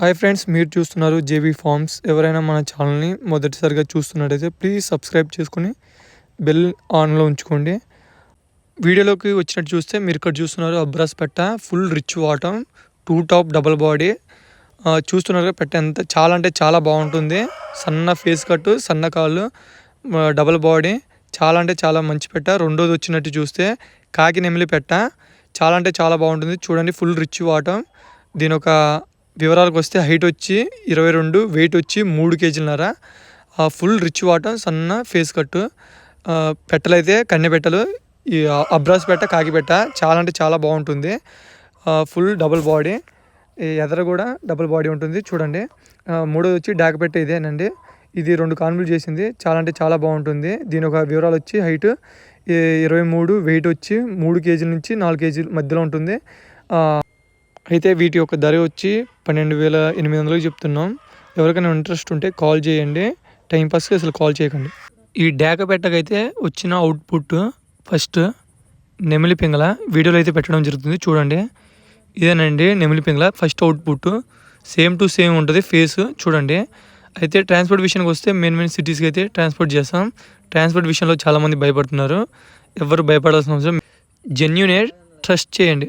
Hi friends మీరు చూస్తున్నారు JB forms ఎవరైనా మన ఛానల్ని మొదటిసారిగా చూస్తున్నట్టయితే ప్లీజ్ సబ్స్క్రైబ్ చేసుకుని బెల్ ఆన్లో ఉంచుకోండి. వీడియోలోకి వచ్చినట్టు చూస్తే మీరు ఇక్కడ చూస్తున్నారు అబ్రాస్ పెట్ట ఫుల్ రిచ్ వాటం టూ టాప్ డబల్ బాడీ చూస్తున్నారు పెట్ట ఎంత చాలా అంటే చాలా బాగుంటుంది. సన్న ఫేస్ కట్ సన్న కాళ్ళు డబల్ బాడీ చాలా అంటే చాలా మంచి పెట్ట. రెండోది వచ్చినట్టు చూస్తే కాకి నెమిలి పెట్ట. చాలా అంటే చాలా బాగుంటుంది. చూడండి ఫుల్ రిచ్ వాటం దీని ఒక వివరాలకు వస్తే హైట్ వచ్చి ఇరవై రెండు వెయిట్ వచ్చి మూడు కేజీలన్నర. ఫుల్ రిచ్ వాటర్ సన్న ఫేస్ కట్టు పెట్టలైతే కన్నె పెట్టలు ఈ అబ్రాస్ పెట్ట కాకి పెట్ట చాలా అంటే చాలా బాగుంటుంది. Full double body. ఎదర కూడా డబుల్ బాడీ ఉంటుంది చూడండి. మూడోది వచ్చి డాకపెట్ట ఇదేనండి. ఇది రెండు కాన్పులు చేసింది చాలా అంటే చాలా బాగుంటుంది. దీని ఒక వివరాలు వచ్చి హైట్ ఇరవై మూడు వెయిట్ వచ్చి మూడు కేజీల నుంచి నాలుగు కేజీల మధ్యలో ఉంటుంది. అయితే వీటి యొక్క ధర వచ్చి పన్నెండు వేల ఎనిమిది వందలకు చెప్తున్నాం. ఎవరికైనా ఇంట్రెస్ట్ ఉంటే కాల్ చేయండి. టైంపాస్కి అసలు కాల్ చేయకండి. ఈ డేక పెట్టకైతే వచ్చిన అవుట్పుట్ ఫస్ట్ నెమిలి పింగళ. వీడియోలో అయితే పెట్టడం జరుగుతుంది. చూడండి. ఇదేనండి నెమిలి Pingala. First output. Same to same ఉంటుంది. ఫేస్ చూడండి. అయితే ట్రాన్స్పోర్ట్ విషయానికి వస్తే మెయిన్ మెయిన్ సిటీస్కి అయితే ట్రాన్స్పోర్ట్ చేస్తాం. ట్రాన్స్పోర్ట్ విషయంలో చాలామంది భయపడుతున్నారు. ఎవరు భయపడాల్సిన అవసరం జెన్యునే ట్రస్ట్ చేయండి.